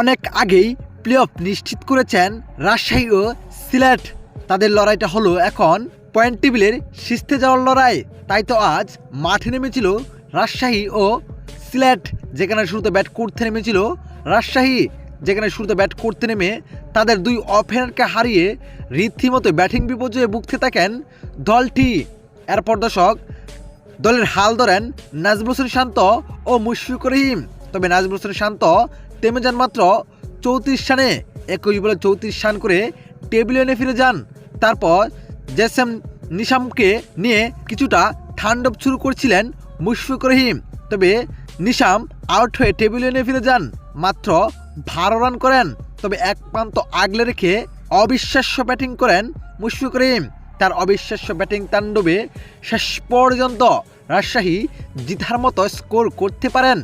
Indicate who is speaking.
Speaker 1: অনেক আগেই play of নিশ্চিত করেছেন রাজশাহী ও সিলেট। তাদের লড়াইটা হলো এখন পয়েন্ট টেবিলের শীর্ষে যাওয়ার লড়াই। তাই তো আজ মাঠে নেমেছিল রাজশাহী ও সিলেট, যেখানে শুরুতে ব্যাট করতে নেমেছিল রাজশাহী, যেখানে শুরুতে ব্যাট করতে নেমে তাদের দুই অফেনারকে হারিয়ে রীতিমতো ব্যাটিং বিপর্যয়ে ভুগতে থাকেন দলটি। এরপর দর্শক, দলের হাল ধরেন নাজমুল হোসেন শান্ত ও মুশফিকুর রহিম। তবে নাজমুল হোসেন শান্ত তেমে যান মাত্র চৌত্রিশ রানে একুশ বলে চৌত্রিশ রান করে টেবিলে এনে ফিরে যান। তারপর জেসেম নিশামকে নিয়ে কিছুটা ঠান্ডব শুরু করছিলেন মুশফিকুর রহিম। তবে নিশাম আউট হয়ে টেবিলে এনে ফিরে যান। মাত্র বারো রান করেন। তবে এক প্রান্ত আগলে রেখে অবিশ্বাস্য ব্যাটিং করেন মুশফিকুর রহিম। তার অবিশ্বাস্য ব্যাটিং তাণ্ডবে শেষ পর্যন্ত রাজশাহী জিতার মতো স্কোর করতে পারেন।